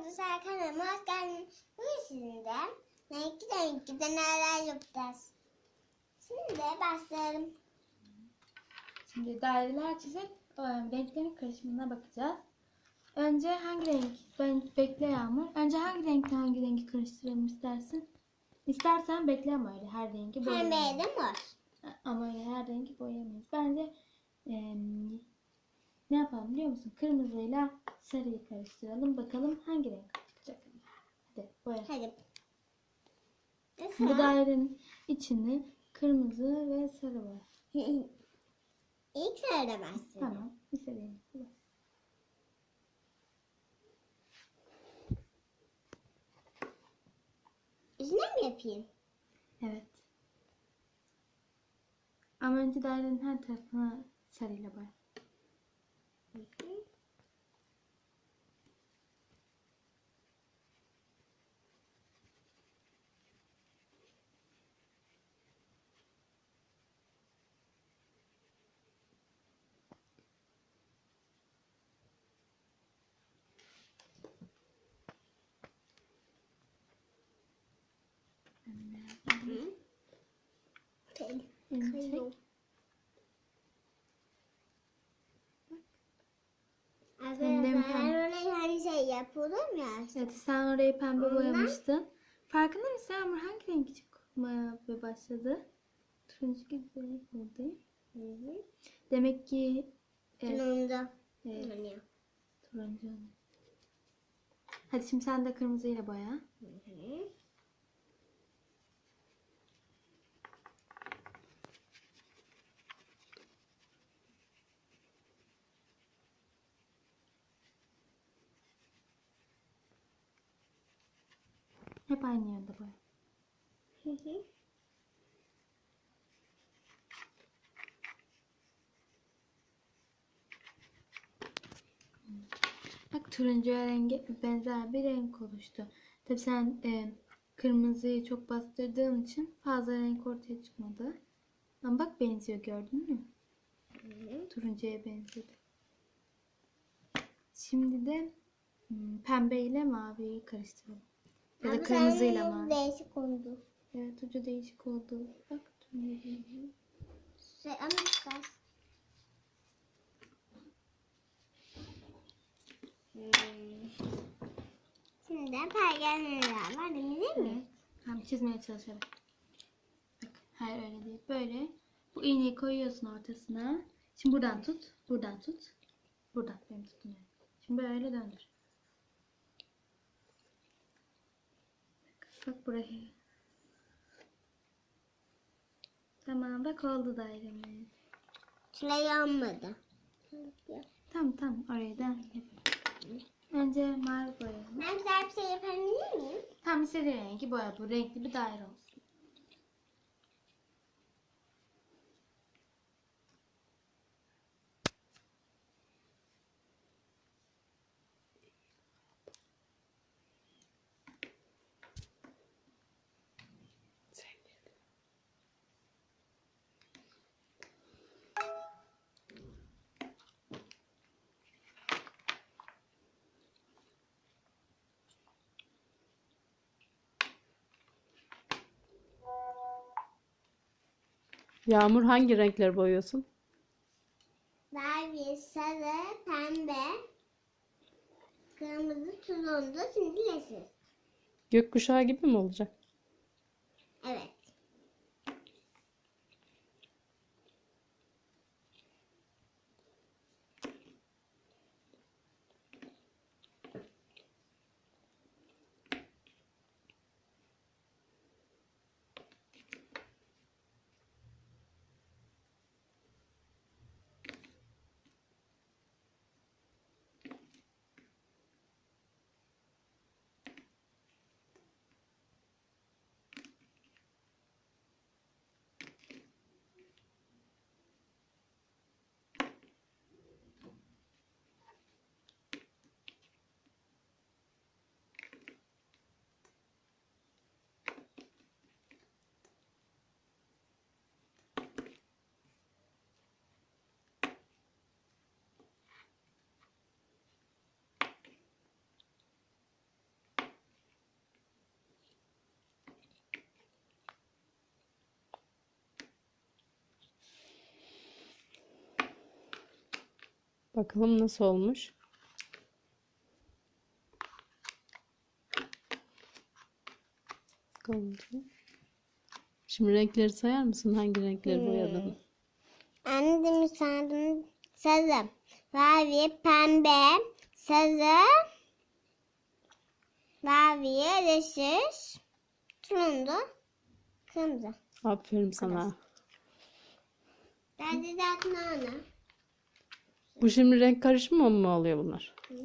arkadaşlar kanalıma hoş geldiniz. Bugün sizinle renkli renkli neler yapacağız. Şimdi başlayalım. Şimdi daireler çizip e, renklerin karışımına bakacağız. Önce hangi renk? Ben bekle Yağmur. Önce hangi renkle hangi rengi karıştıralım istersin? İstersen bekle ama öyle her rengi boyayamayız. de mor. Ama öyle her rengi boyayamayız. Bence e, ne yapalım biliyor musun? Kırmızıyla sarıyı karıştıralım. Bakalım hangi renk çıkacak. Hadi boya. Hadi. Bu dairenin içini kırmızı ve sarı var. İlk sırada başlayalım. Tamam. İstediğin gibi. Yüzüne mi yapayım? Evet. Ama önce dairenin her tarafına sarıyla boya. Hı. Tel. Elini Kayıyor. çek. Arkadaşlar pembe. oraya yapılır ya. Evet sen orayı pembe Ondan- boyamıştın. Farkında mısın Yağmur hangi renk çıkmaya başladı? Turuncu gibi bir renk oldu. Demek ki evet, Turuncu. evet, turuncu. Hadi şimdi sen de kırmızıyla boya. Hı hı. Hep aynı yönde boya. Hı. Bak turuncu rengi benzer bir renk oluştu. Tabi sen e, kırmızıyı çok bastırdığın için fazla renk ortaya çıkmadı. Ama bak benziyor gördün mü? Hı. Turuncuya benziyordu. Şimdi de hmm, pembe ile maviyi karıştıralım. Ya da kırmızıyla mavi. Değişik oldu. Evet ucu değişik oldu. Bak turuncu. Şey, ama çıkar. Hmm. Şimdi pergelmeler var değil mi? Evet. Tamam çizmeye çalışalım. Bak hayır öyle değil. Böyle bu iğneyi koyuyorsun ortasına. Şimdi buradan tut. Buradan tut. Buradan benim tuttum yani. Şimdi böyle döndür. Bak, bak burayı. Tamam bak oldu dairemiz. Şöyle yanmadı. Tamam tamam orayı da. Önce mavi boyayalım. Ben güzel bir şey yapabilir miyim? Tam istediğin rengi boya bu. Renkli bir daire olsun. Yağmur hangi renkler boyuyorsun? Mavi, sarı, pembe, kırmızı, turuncu, şimdi yeşil. Gökkuşağı gibi mi olacak? Bakalım nasıl olmuş. Şimdi renkleri sayar mısın? Hangi renkleri boyadın? Anne demiş sandım. Sarı, mavi, pembe, sarı, mavi, yeşil, turuncu, kırmızı. Aferin sana. Ben de zaten ana. Bu şimdi renk karışımı mı oluyor bunlar? Hı hı.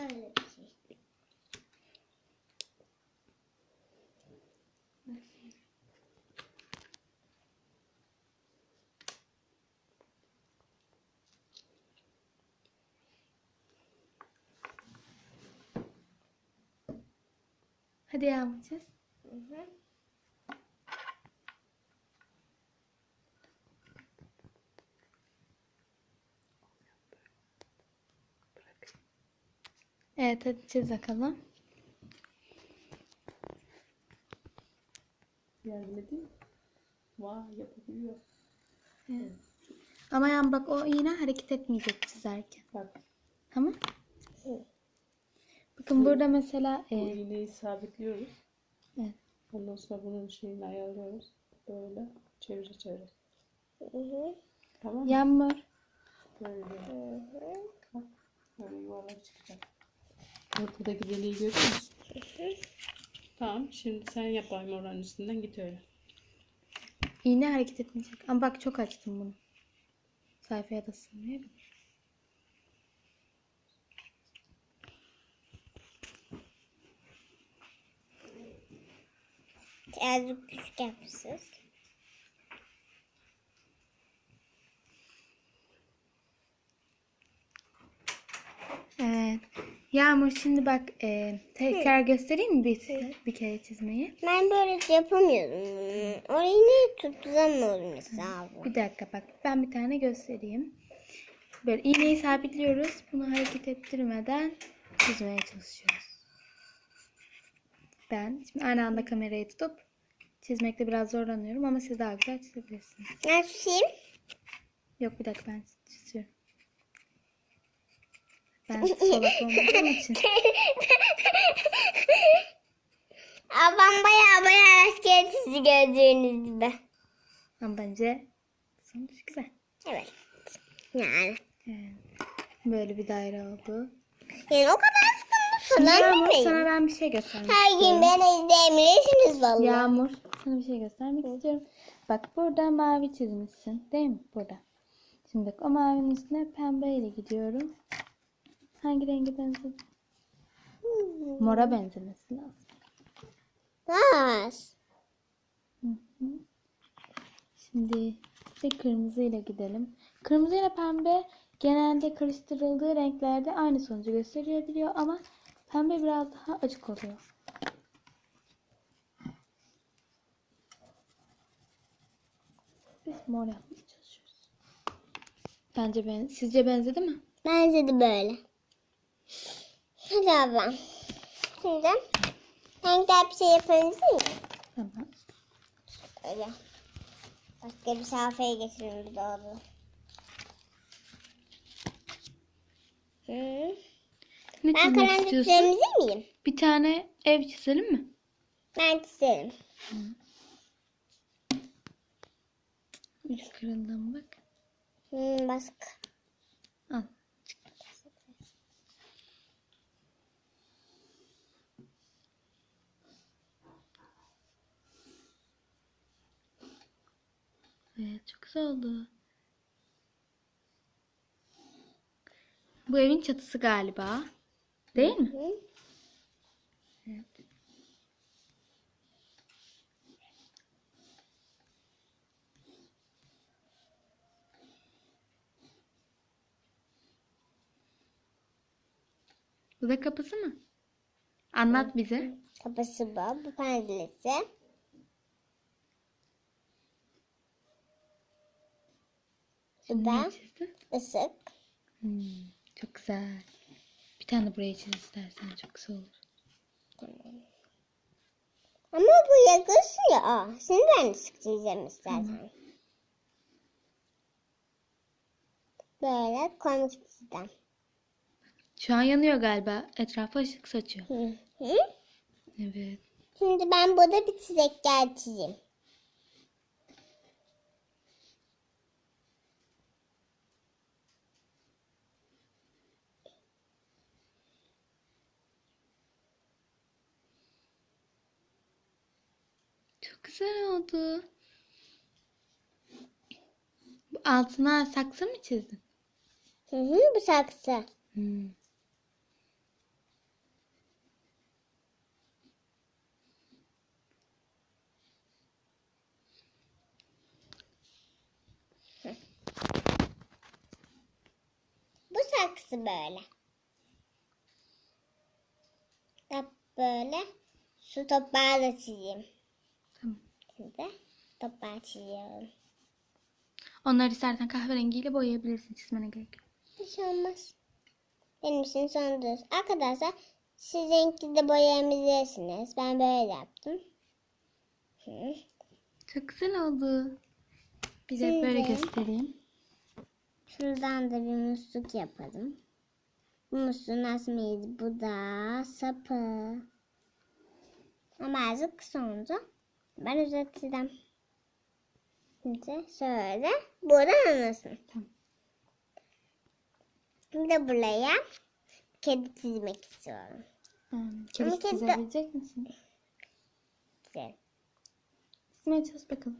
Öyle bir şey. Hadi çiz. Hı hı. Evet hadi çiz bakalım. Yardım edeyim. Vay yapabiliyor. Evet. Ama yan bak o iğne hareket etmeyecek çizerken. Bak Tamam. Bakın burada mesela bu e, iğneyi sabitliyoruz. Evet. Ondan sonra bunun şeyini ayarlıyoruz. Böyle çevire çevire. Hı hı. Tamam mı? Yağmur. Böyle, Hı hı. böyle yuvarlak çıkacak. Ortadaki deliği görüyor musun? Tamam. Şimdi sen yap bakayım oranın üstünden git öyle. İğne hareket etmeyecek. Ama bak çok açtım bunu. Sayfaya da sığmayabilir. Birazcık küçük yapmışsınız. Evet. Yağmur şimdi bak e, tekrar göstereyim mi bir, bir kere çizmeyi? Ben böyle yapamıyorum. Orayı niye tutturamıyorum mesela? Bir dakika bak ben bir tane göstereyim. Böyle iğneyi sabitliyoruz. Bunu hareket ettirmeden çizmeye çalışıyoruz. Ben şimdi aynı anda kamerayı tutup çizmekte biraz zorlanıyorum ama siz daha güzel çizebilirsiniz. Ben tutayım. Yok bir dakika ben çiziyorum. Ben solak olmadığım için. Ablam baya baya asker çizdi gördüğünüz gibi. Ama bence sonuç güzel. Evet. Yani. Evet. Böyle bir daire oldu. Yani o kadar sıkıntı falan Yağmur demeyin. sana ben bir şey göstermek Her gün beni izleyebilirsiniz vallahi. Yağmur sana bir şey göstermek istiyorum. Bak burada mavi çizmişsin değil mi? Burada. Şimdi bak, o mavinin üstüne pembe ile gidiyorum. Hangi rengi benziyor? Mora benzemesi lazım. Hı hı. Şimdi bir kırmızı ile gidelim. Kırmızı ile pembe genelde karıştırıldığı renklerde aynı sonucu gösterebiliyor ama pembe biraz daha açık oluyor. Biz mor yapmaya çalışıyoruz. Bence ben, sizce benzedi mi? Bence de böyle. Hadi ablam. Şimdi renkler bir şey yapabilir miyim? Tamam. Öyle. Başka bir sayfaya geçelim bir doğru. Hı. Ne Ben çizmek kalem istiyorsun? çizebilir miyim? Bir tane ev çizelim mi? Ben çizerim. Ucu kırıldı bak. Hı, başka. Evet çok güzel oldu. Bu evin çatısı galiba. Değil mi? Hı. Evet. Bu da kapısı mı? Anlat bize. Kapısı bu. Bu penceresi. Çizdin? ısık. Hmm, çok güzel. Bir tane buraya çiz istersen çok güzel olur. Ama bu yakışıyor. Şimdi ben ısık çizeceğim istersen. Böyle koymak istedim. Şu an yanıyor galiba. Etrafa ışık saçıyor. Hı hı. Evet. Şimdi ben burada bir çiçekler çizeyim. Çok güzel oldu. Bu Altına saksı mı çizdin? Hı hı, bu saksı. Hmm. Bu saksı böyle. Bak böyle su toprağı da çizeyim. Şimdi toprağı çiziyorum. Onları istersen kahverengiyle boyayabilirsin. Çizmene gerek yok. Şey olmaz. Benim için son düz. Arkadaşlar sizinki de boyayabilirsiniz. Ben böyle yaptım. Hı. Çok güzel oldu. Bir de böyle Şimdi- göstereyim. Şuradan da bir musluk yapalım. Bu musluğun asmaydı. Bu da sapı. Ama azıcık kısa oldu. Ben uzatacağım. Şimdi şöyle. Buradan anlasın. Tamam. Şimdi buraya kedi çizmek istiyorum. Hmm, kedi Ama kedi- çizebilecek misin? Güzel. Çizmeye çalış bakalım.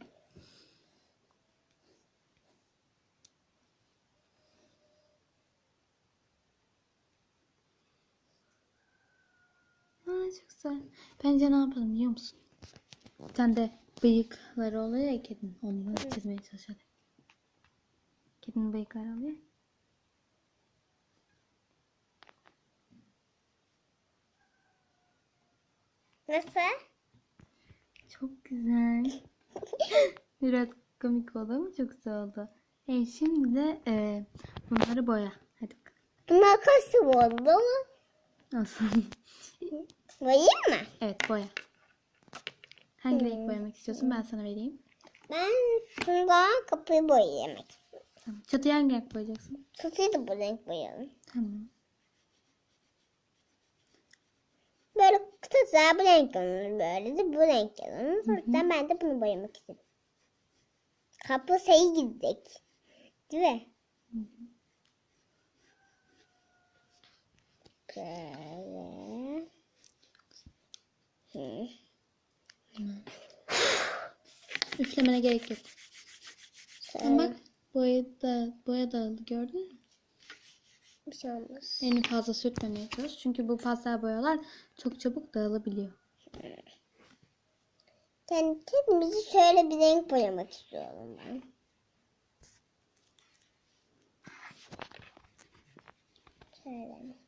Aa, çok güzel. Bence ne yapalım biliyor musun? Bir tane de bıyıkları oluyor ya kedinin. Onu çizmeye çalış hadi. Kedinin bıyıkları oluyor. Nasıl? Çok güzel. Biraz komik oldu ama çok güzel oldu. E, şimdi de e, bunları boya. Hadi bakalım. Makas oldu ama. Olsun. Boyayayım mı? evet boya. Hangi renk boyamak istiyorsun? Ben sana vereyim. Ben şunda kapıyı boyayamak istiyorum. Tamam. Çatıya hangi renk boyayacaksın? Tutuyı da bu renk boyayalım. Tamam. Böyle kısa bu renk olur böyle de bu renk olur. O yüzden ben de bunu boyamak istedim. Kapı sayı gidecek. Değil mi? Böyle. Hı. Üflemene gerek yok. Şöyle. Ama bak boya da boya dağıldı gördün mü? Bir şey olmaz. Elini fazla sürtmemeye çalış. Çünkü bu pastel boyalar çok çabuk dağılabiliyor. Yani kendimizi şöyle bir renk boyamak istiyorum ben. Şöyle.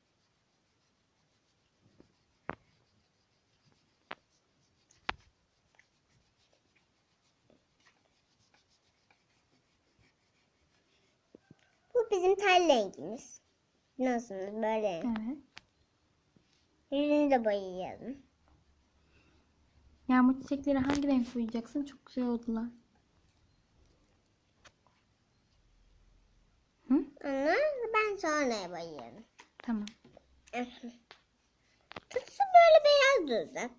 Bu bizim tel rengimiz. Nasıl böyle? Evet. Yüzünü de boyayalım. Yağmur çiçekleri hangi renk boyayacaksın? Çok güzel oldular. Hı? Onu ben sonra boyayalım. Tamam. Tutsu böyle beyaz duracak.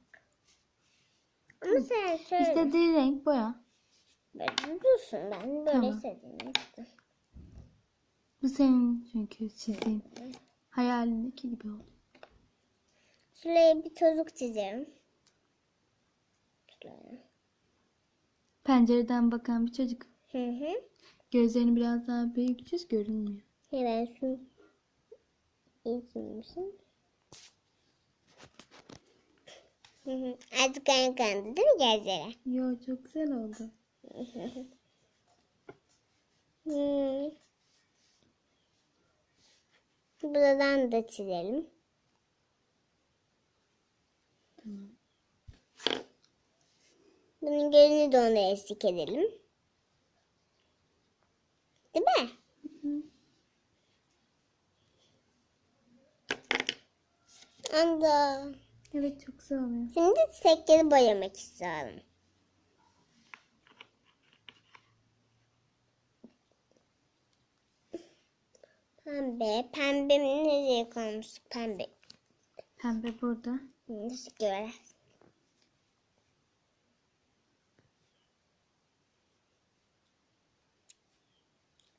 Ama sen şöyle İstediğin renk boya. böyle dursun. Ben böyle Tamam. istediğimi istedim. Bu senin çünkü çizdiğin hayalindeki gibi oldu. Şuraya bir çocuk çizerim. Şöyle. Pencereden bakan bir çocuk. Hı hı. Gözlerini biraz daha büyük çiz görünmüyor. Hemen şu iyi çizmişim. Hı hı. Azıcık kan kandı değil mi gözlere? Yo çok güzel oldu. Hı. Buradan da çizelim. Tamam. Bunun gölünü de ona eşlik edelim. Değil mi? Hı. Anda. Evet çok güzel oluyor. Şimdi çiçekleri boyamak istiyorum. Pembe. Pembe nereye koymuştuk? Pembe. Pembe burada. Nasıl göre?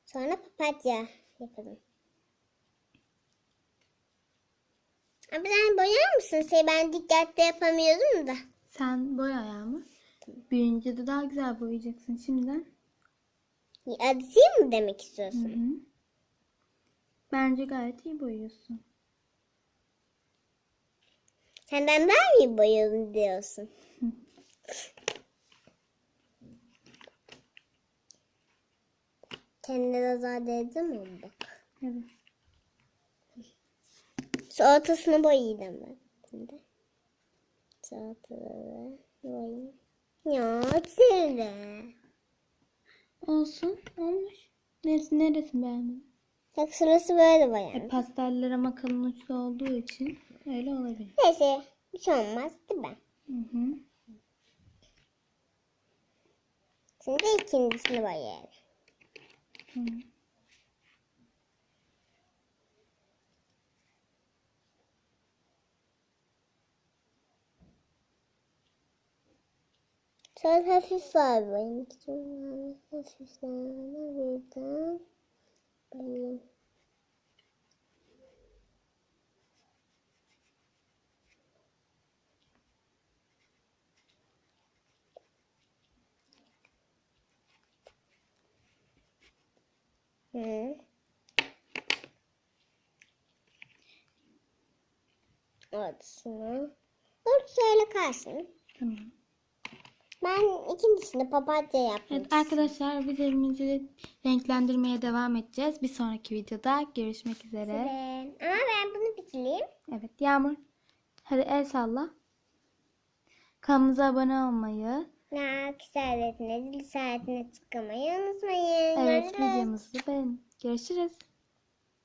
Sonra papatya yapalım. Abi sen boyar mısın? Şey ben dikkatli yapamıyorum da. Sen boya Yağmur. Büyüyünce de daha güzel boyayacaksın şimdiden. Adısıyım mı demek Hı istiyorsun? hı. Bence gayet iyi boyuyorsun. Senden daha iyi boyadım diyorsun. Kendine azade edeceğim mi bak. Evet. Şu ortasını boyayacağım ben. Şimdi. Şu ortaları boyayayım. Ya güzel. Olsun. Olmuş. Neresi, neresi beğendin? Bak şurası böyle E, boyanmış. pasteller ama kalın uçlu olduğu için öyle olabilir. Neyse bir şey olmaz değil mi? Hı hı. Şimdi ikincisini boyayalım. Hı. Şöyle hafif var boyayayım. Şöyle hafiften birden boyayayım. Hı. Ortasını. Orta şöyle kalsın. Tamam. Ben ikincisini papatya yaptım. Evet arkadaşlar biz evimizi renklendirmeye devam edeceğiz. Bir sonraki videoda görüşmek üzere. Ama ben bunu bitireyim. Evet Yağmur. Hadi el salla. Kanalımıza abone olmayı, Like saatine, zil saatine tıklamayı unutmayın. evet Görüşürüz. videomuzu beğenin. Görüşürüz.